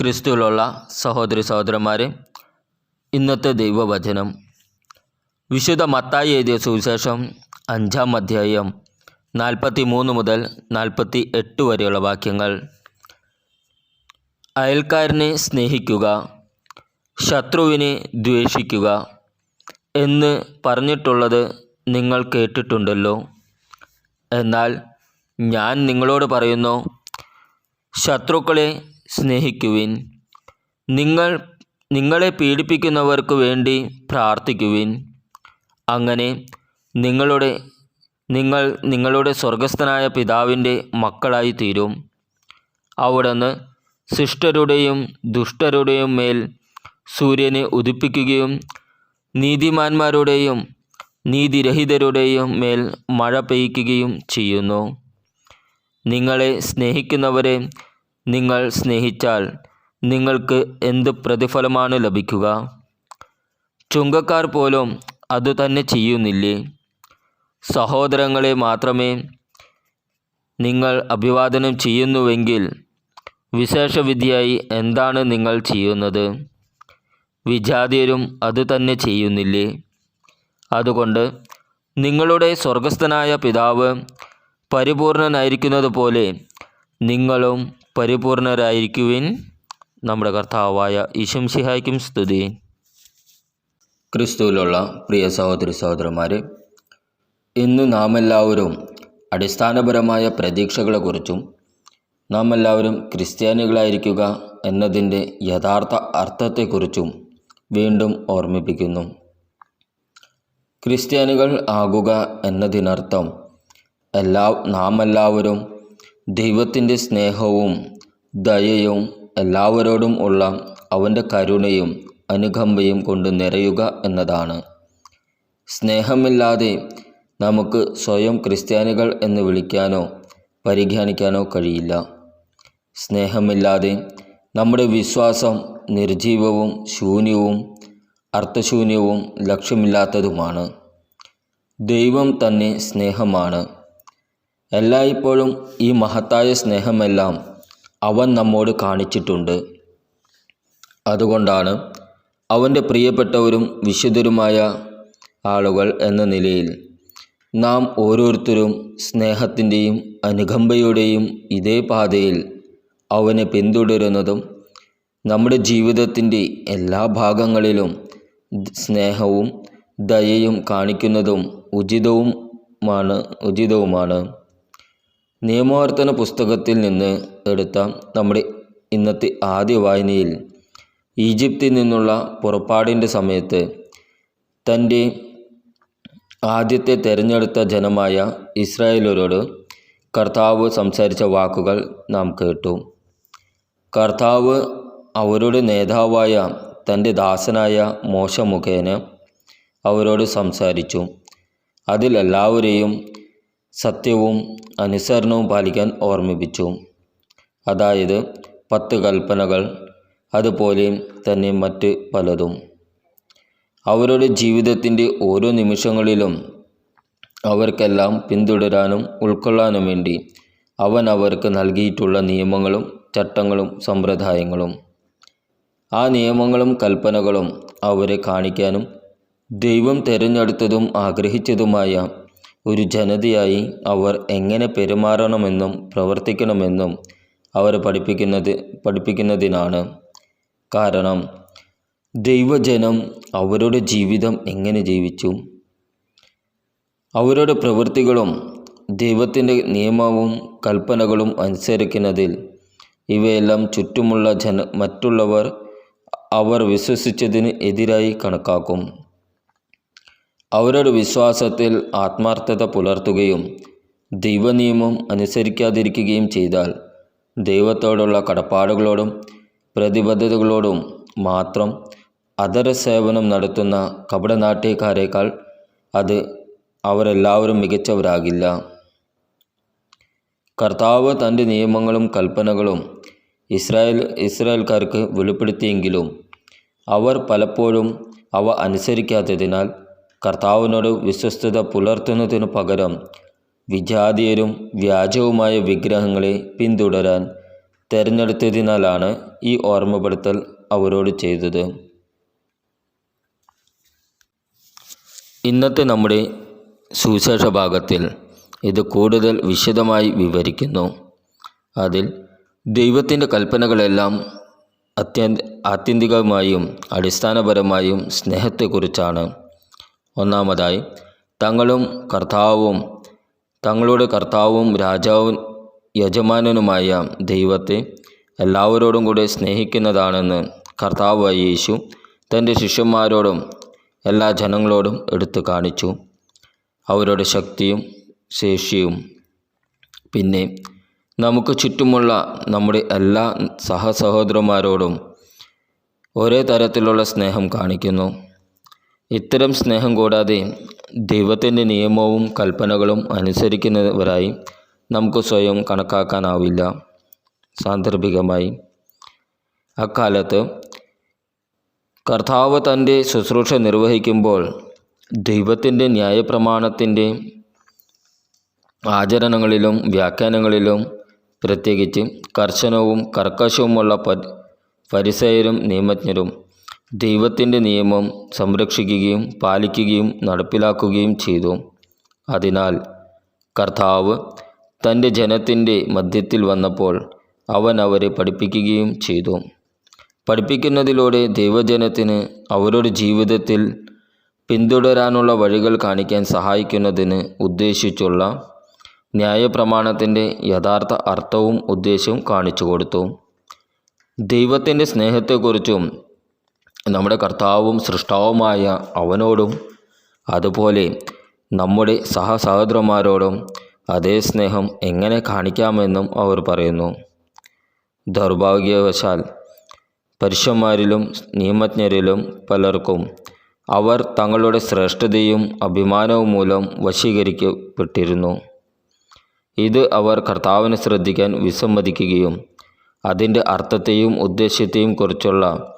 ക്രിസ്തുവിലുള്ള സഹോദരി സഹോദരന്മാരെ ഇന്നത്തെ ദൈവവചനം. വിശുദ്ധ മത്തായി എഴുതിയ സുവിശേഷം അഞ്ചാം അധ്യായം നാൽപ്പത്തി മൂന്ന് മുതൽ നാൽപ്പത്തി എട്ട് വരെയുള്ള വാക്യങ്ങൾ. അയൽക്കാരനെ സ്നേഹിക്കുക ശത്രുവിനെ ദ്വേഷിക്കുക എന്ന് പറഞ്ഞിട്ടുള്ളത് നിങ്ങൾ കേട്ടിട്ടുണ്ടല്ലോ. എന്നാൽ ഞാൻ നിങ്ങളോട് പറയുന്നു ശത്രുക്കളെ സ്നേഹിക്കുവിൻ. നിങ്ങൾ നിങ്ങളെ പീഡിപ്പിക്കുന്നവർക്ക് വേണ്ടി പ്രാർത്ഥിക്കുവിൻ. അങ്ങനെ നിങ്ങളുടെ നിങ്ങൾ നിങ്ങളുടെ സ്വർഗസ്ഥനായ പിതാവിന്റെ മക്കളായി തീരും അവിടുന്ന് ശിഷ്ടരുടെയും ദുഷ്ടരുടെയും മേൽ സൂര്യനെ ഉദിപ്പിക്കുകയും നീതിമാന്മാരുടെയും നീതിരഹിതരുടെയും മേൽ മഴ പെയ്യ്ക്കുകയും ചെയ്യുന്നു. നിങ്ങളെ സ്നേഹിക്കുന്നവരെ നിങ്ങൾ സ്നേഹിച്ചാൽ നിങ്ങൾക്ക് എന്ത് പ്രതിഫലമാണ് ലഭിക്കുക? ചുങ്കക്കാർ പോലും അതുതന്നെ ചെയ്യുന്നില്ലേ? സഹോദരങ്ങളെ മാത്രമേ നിങ്ങൾ അഭിവാദനം ചെയ്യുന്നുവെങ്കിൽ വിശേഷവിദ്യയായി എന്താണ് നിങ്ങൾ ചെയ്യുന്നത്? വിജാതിയരും അതുതന്നെ ചെയ്യുന്നില്ലേ? അതുകൊണ്ട് നിങ്ങളുടെ സ്വർഗസ്ഥനായ പിതാവ് പരിപൂർണനായിരിക്കുന്നത് പോലെ നിങ്ങളും പരിപൂർണരായിരിക്കുവിൻ നമ്മുടെ കർത്താവായ ഈശംസിഹായ്ക്കും സ്തുതി. ക്രിസ്തുവിലുള്ള പ്രിയ സഹോദരി സഹോദരന്മാരെ ഇന്ന് നാം എല്ലാവരും അടിസ്ഥാനപരമായ പ്രതീക്ഷകളെക്കുറിച്ചും നാം എല്ലാവരും ക്രിസ്ത്യാനികളായിരിക്കുക എന്നതിന്റെ യഥാർത്ഥ അർത്ഥത്തെക്കുറിച്ചും വീണ്ടും ഓർമ്മിപ്പിക്കുന്നു. ക്രിസ്ത്യാനികൾ ആകുക എന്നതിനർത്ഥം എല്ലാ നാം എല്ലാവരും ദൈവത്തിന്റെ സ്നേഹവും ദയയും എല്ലാവരോടും ഉള്ള അവന്റെ കരുണയും അനുകമ്പയും കൊണ്ട് നിറയുക എന്നതാണ്. സ്നേഹമില്ലാതെ നമുക്ക് സ്വയം ക്രിസ്ത്യാനികൾ എന്ന് വിളിക്കാനോ പരിഗണിക്കാനോ കഴിയില്ല. സ്നേഹമില്ലാതെ നമ്മുടെ വിശ്വാസം നിർജീവവും ശൂന്യവും അർത്ഥശൂന്യവും ലക്ഷ്യമില്ലാത്തതുമാണ്. ദൈവം തന്നെ സ്നേഹമാണ്. എല്ലായ്പ്പോഴും ഈ മഹത്തായ സ്നേഹമെല്ലാം അവൻ നമ്മോട് കാണിച്ചിട്ടുണ്ട്. അതുകൊണ്ടാണ് അവന്റെ പ്രിയപ്പെട്ടവരും വിശുദ്ധരുമായ ആളുകൾ എന്ന നിലയിൽ നാം ഓരോരുത്തരും സ്നേഹത്തിന്റെയും അനുകമ്പയുടെയും ഇതേ പാതയിൽ അവനെ പിന്തുടരുന്നതും നമ്മുടെ ജീവിതത്തിന്റെ എല്ലാ ഭാഗങ്ങളിലും സ്നേഹവും ദയയും കാണിക്കുന്നതും ഉചിതവുമാണ് ഉചിതവുമാണ്. നിയമവർത്തന പുസ്തകത്തിൽ നിന്ന് എടുത്ത നമ്മുടെ ഇന്നത്തെ ആദ്യ വായനയിൽ ഈജിപ്തിൽ നിന്നുള്ള പുറപ്പാടിന്റെ സമയത്ത് തന്റെ ആദ്യത്തെ തിരഞ്ഞെടുത്ത ജനമായ ഇസ്രായേലരോട് കർത്താവ് സംസാരിച്ച വാക്കുകൾ നാം കേട്ടു. കർത്താവ് അവരുടെ നേതാവായ തന്റെ ദാസനായ മോശ മുഖേന അവരോട് സംസാരിച്ചു. അതിലെല്ലാവരെയും സത്യവും അനുസരണവും പാലിക്കാൻ ഓർമ്മിപ്പിച്ചു. അതായത് പത്ത് കൽപ്പനകൾ അതുപോലെ തന്നെ മറ്റ് പലതും. അവരുടെ ജീവിതത്തിന്റെ ഓരോ നിമിഷങ്ങളിലും അവർക്കെല്ലാം പിന്തുടരാനും ഉൾക്കൊള്ളാനും വേണ്ടി അവൻ അവർക്ക് നൽകിയിട്ടുള്ള നിയമങ്ങളും ചട്ടങ്ങളും സമ്പ്രദായങ്ങളും. ആ നിയമങ്ങളും കൽപ്പനകളും അവരെ കാണിക്കാനും ദൈവം തിരഞ്ഞെടുത്തതും ആഗ്രഹിച്ചതുമായ ഒരു ജനതയായി അവർ എങ്ങനെ പെരുമാറണമെന്നും പ്രവർത്തിക്കണമെന്നും അവർ പഠിപ്പിക്കുന്നത് പഠിപ്പിക്കുന്നതിനാണ്. കാരണം ദൈവജനം അവരുടെ ജീവിതം എങ്ങനെ ജീവിച്ചു? അവരുടെ പ്രവൃത്തികളും ദൈവത്തിന്റെ നിയമവും കൽപ്പനകളും അനുസരിക്കുന്നതിൽ ഇവയെല്ലാം ചുറ്റുമുള്ള ജന മറ്റുള്ളവർ അവർ വിശ്വസിച്ചതിന് എതിരായി കണക്കാക്കും. അവരുടെ വിശ്വാസത്തിൽ ആത്മാർത്ഥത പുലർത്തുകയും ദൈവനിയമം അനുസരിക്കാതിരിക്കുകയും ചെയ്താൽ ദൈവത്തോടുള്ള കടപ്പാടുകളോടും പ്രതിബദ്ധതകളോടും മാത്രം അതര സേവനം നടത്തുന്ന കപടനാട്യക്കാരേക്കാൾ അത് അവരെല്ലാവരും മികച്ചവരാകില്ല. കർത്താവ് തന്റെ നിയമങ്ങളും കൽപ്പനകളും ഇസ്രായേൽ ഇസ്രായേൽക്കാർക്ക് വെളിപ്പെടുത്തിയെങ്കിലും അവർ പലപ്പോഴും അവ അനുസരിക്കാത്തതിനാൽ കർത്താവിനോട് വിശ്വസ്തത പുലർത്തുന്നതിനു പകരം വിജാതീയരും വ്യാജവുമായ വിഗ്രഹങ്ങളെ പിന്തുടരാൻ തിരഞ്ഞെടുത്തതിനാലാണ് ഈ ഓർമ്മപ്പെടുത്തൽ അവരോട് ചെയ്തത്. ഇന്നത്തെ നമ്മുടെ സുവിശേഷ ഭാഗത്തിൽ ഇത് കൂടുതൽ വിശദമായി വിവരിക്കുന്നു. അതിൽ ദൈവത്തിന്റെ കൽപ്പനകളെല്ലാം അത്യന്ത ആത്യന്തികമായും അടിസ്ഥാനപരമായും സ്നേഹത്തെക്കുറിച്ചാണ്. ഒന്നാമതായി തങ്ങളും കർത്താവും തങ്ങളുടെ കർത്താവും രാജാവും യജമാനനുമായ ദൈവത്തെ എല്ലാവരോടും കൂടെ സ്നേഹിക്കുന്നതാണെന്ന് കർത്താവായ യേശു തന്റെ ശിഷ്യന്മാരോടും എല്ലാ ജനങ്ങളോടും എടുത്തു കാണിച്ചു. അവരുടെ ശക്തിയും ശേഷിയും. പിന്നെ നമുക്ക് ചുറ്റുമുള്ള നമ്മുടെ എല്ലാ സഹസഹോദരന്മാരോടും ഒരേ തരത്തിലുള്ള സ്നേഹം കാണിക്കുന്നു. ഇത്തരം സ്നേഹം കൂടാതെ ദൈവത്തിന്റെ നിയമവും കൽപ്പനകളും അനുസരിക്കുന്നവരായി നമുക്ക് സ്വയം കണക്കാക്കാനാവില്ല. സാന്ദർഭികമായി അക്കാലത്ത് കർത്താവ് തന്റെ ശുശ്രൂഷ നിർവഹിക്കുമ്പോൾ ദൈവത്തിന്റെ ന്യായപ്രമാണത്തിന്റെ ആചരണങ്ങളിലും വ്യാഖ്യാനങ്ങളിലും പ്രത്യേകിച്ച് കർശനവും കർക്കശവുമുള്ള പരിസയരും നിയമജ്ഞരും ദൈവത്തിന്റെ നിയമം സംരക്ഷിക്കുകയും പാലിക്കുകയും നടപ്പിലാക്കുകയും ചെയ്തു. അതിനാൽ കർത്താവ് തന്റെ ജനത്തിന്റെ മധ്യത്തിൽ വന്നപ്പോൾ അവൻ അവരെ പഠിപ്പിക്കുകയും ചെയ്തു. പഠിപ്പിക്കുന്നതിലൂടെ ദൈവജനത്തിന് അവരുടെ ജീവിതത്തിൽ പിന്തുടരാനുള്ള വഴികൾ കാണിക്കാൻ സഹായിക്കുന്നതിന് ഉദ്ദേശിച്ചുള്ള ന്യായപ്രമാണത്തിന്റെ യഥാർത്ഥ അർത്ഥവും ഉദ്ദേശവും കാണിച്ചു കൊടുത്തു. ദൈവത്തിന്റെ സ്നേഹത്തെക്കുറിച്ചും നമ്മുടെ കർത്താവും സൃഷ്ടാവുമായ അവനോടും അതുപോലെ നമ്മുടെ സഹസഹോദരന്മാരോടും അതേ സ്നേഹം എങ്ങനെ കാണിക്കാമെന്നും അവർ പറയുന്നു. ദൗർഭാഗ്യവശാൽ പരുഷന്മാരിലും നിയമജ്ഞരിലും പലർക്കും അവർ തങ്ങളുടെ ശ്രേഷ്ഠതയും അഭിമാനവും മൂലം വശീകരിക്കപ്പെട്ടിരുന്നു. ഇത് അവർ കർത്താവിനെ ശ്രദ്ധിക്കാൻ വിസമ്മതിക്കുകയും അതിന്റെ അർത്ഥത്തെയും ഉദ്ദേശ്യത്തെയും കുറിച്ചുള്ള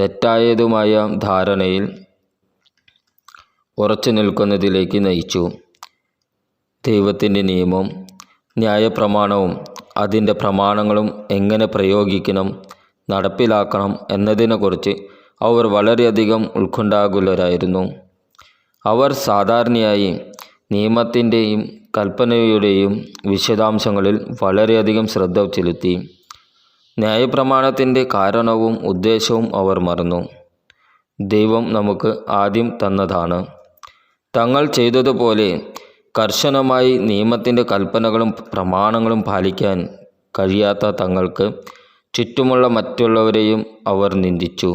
തെറ്റായതുമായ ധാരണയിൽ ഉറച്ചു നിൽക്കുന്നതിലേക്ക് നയിച്ചു. ദൈവത്തിന്റെ നിയമം ന്യായപ്രമാണവും അതിന്റെ പ്രമാണങ്ങളും എങ്ങനെ പ്രയോഗിക്കണം നടപ്പിലാക്കണം എന്നതിനെക്കുറിച്ച് അവർ വളരെയധികം ഉത്കണ്ഠാകുലരായിരുന്നു. അവർ സാധാരണയായി നിയമത്തിന്റെയും കൽപ്പനയുടെയും വിശദാംശങ്ങളിൽ വളരെയധികം ശ്രദ്ധ ചെലുത്തി. ന്യായപ്രമാണത്തിന്റെ കാരണവും ഉദ്ദേശവും അവർ മറന്നു. ദൈവം നമുക്ക് ആദ്യം തന്നതാണ്. തങ്ങൾ ചെയ്തതുപോലെ കർശനമായി നിയമത്തിന്റെ കൽപ്പനകളും പ്രമാണങ്ങളും പാലിക്കാൻ കഴിയാത്ത തങ്ങൾക്ക് ചുറ്റുമുള്ള മറ്റുള്ളവരെയും അവർ നിന്ദിച്ചു.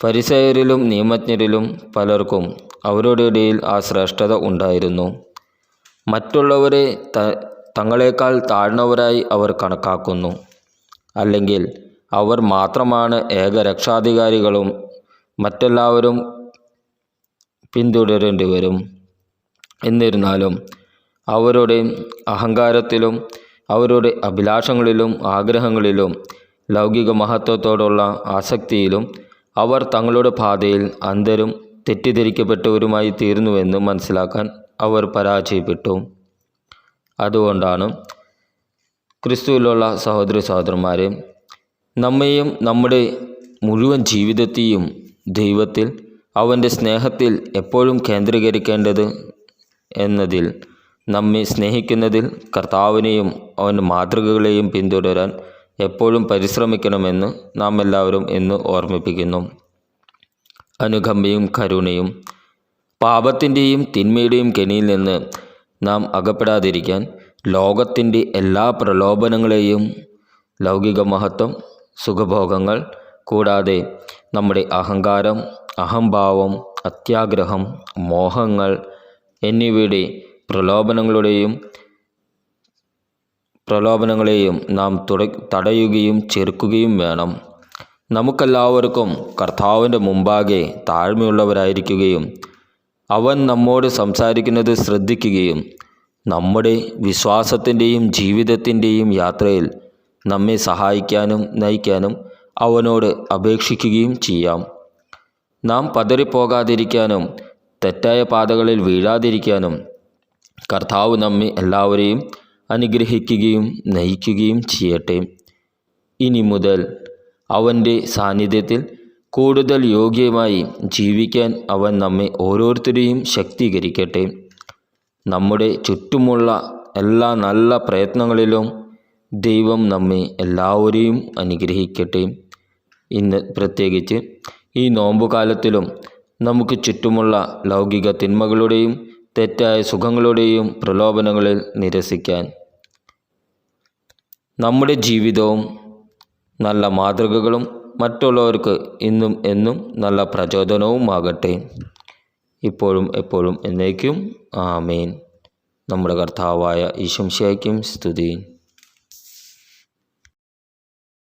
ഫരിസയരിലും നിയമജ്ഞരിലും പലർക്കും അവരുടെ ഇടയിൽ ആ ശ്രേഷ്ഠത ഉണ്ടായിരുന്നു. മറ്റുള്ളവരെ തങ്ങളെക്കാൾ താഴ്ന്നവരായി അവർ കണക്കാക്കുന്നു. അല്ലെങ്കിൽ അവർ മാത്രമാണ് ഏക രക്ഷാധികാരികളും മറ്റെല്ലാവരും പിന്തുടരേണ്ടി വരും എന്നിരുന്നാലും അവരുടെ അഹങ്കാരത്തിലും അവരുടെ അഭിലാഷങ്ങളിലും ആഗ്രഹങ്ങളിലും ലൗകിക മഹത്വത്തോടുള്ള ആസക്തിയിലും അവർ തങ്ങളുടെ പാതയിൽ അന്തരും തെറ്റിദ്ധരിക്കപ്പെട്ടവരുമായി തീർന്നുവെന്ന് മനസ്സിലാക്കാൻ അവർ പരാജയപ്പെട്ടു. അതുകൊണ്ടാണ് ക്രിസ്തുവിലുള്ള സഹോദര സഹോദരന്മാരെ നമ്മെയും നമ്മുടെ മുഴുവൻ ജീവിതത്തെയും ദൈവത്തിൽ അവന്റെ സ്നേഹത്തിൽ എപ്പോഴും കേന്ദ്രീകരിക്കേണ്ടത് എന്നതിൽ നമ്മെ സ്നേഹിക്കുന്നതിൽ കർത്താവിനെയും അവന്റെ മാതൃകകളെയും പിന്തുടരാൻ എപ്പോഴും പരിശ്രമിക്കണമെന്ന് നാം എല്ലാവരും ഇന്ന് ഓർമ്മിപ്പിക്കുന്നു. അനുകമ്പയും കരുണയും പാപത്തിന്റെയും തിന്മയുടെയും കെണിയിൽ നിന്ന് നാം അകപ്പെടാതിരിക്കാൻ ലോകത്തിന്റെ എല്ലാ പ്രലോഭനങ്ങളെയും ലൗകിക മഹത്വം സുഖഭോഗങ്ങൾ കൂടാതെ നമ്മുടെ അഹങ്കാരം അഹംഭാവം അത്യാഗ്രഹം മോഹങ്ങൾ എന്നിവയുടെ പ്രലോഭനങ്ങളുടെയും പ്രലോഭനങ്ങളെയും നാം തുട തടയുകയും ചെറുക്കുകയും വേണം. നമുക്കെല്ലാവർക്കും കർത്താവിന്റെ മുമ്പാകെ താഴ്മയുള്ളവരായിരിക്കുകയും അവൻ നമ്മോട് സംസാരിക്കുന്നത് ശ്രദ്ധിക്കുകയും നമ്മുടെ വിശ്വാസത്തിന്റെയും ജീവിതത്തിന്റെയും യാത്രയിൽ നമ്മെ സഹായിക്കാനും നയിക്കാനും അവനോട് അപേക്ഷിക്കുകയും ചെയ്യാം. നാം പതറിപ്പോകാതിരിക്കാനും തെറ്റായ പാതകളിൽ വീഴാതിരിക്കാനും കർത്താവ് നമ്മെ എല്ലാവരെയും അനുഗ്രഹിക്കുകയും നയിക്കുകയും ചെയ്യട്ടെ. ഇനി മുതൽ അവന്റെ സാന്നിധ്യത്തിൽ കൂടുതൽ യോഗ്യമായി ജീവിക്കാൻ അവൻ നമ്മെ ഓരോരുത്തരെയും ശക്തീകരിക്കട്ടെ. നമ്മുടെ ചുറ്റുമുള്ള എല്ലാ നല്ല പ്രയത്നങ്ങളിലും ദൈവം നമ്മെ എല്ലാവരെയും അനുഗ്രഹിക്കട്ടെ. ഇന്ന് പ്രത്യേകിച്ച് ഈ നോമ്പുകാലത്തിലും നമുക്ക് ചുറ്റുമുള്ള ലൗകിക തിന്മകളുടെയും തെറ്റായ സുഖങ്ങളുടെയും പ്രലോഭനങ്ങളിൽ നിരസിക്കാൻ നമ്മുടെ ജീവിതവും നല്ല മാതൃകകളും മറ്റുള്ളവർക്ക് ഇന്നും എന്നും നല്ല പ്രചോദനവുമാകട്ടെ. ഇപ്പോഴും എപ്പോഴും എന്നേക്കും ആമേൻ. നമ്മുടെ കർത്താവായ ഈശംശയ്ക്കും സ്തുതി.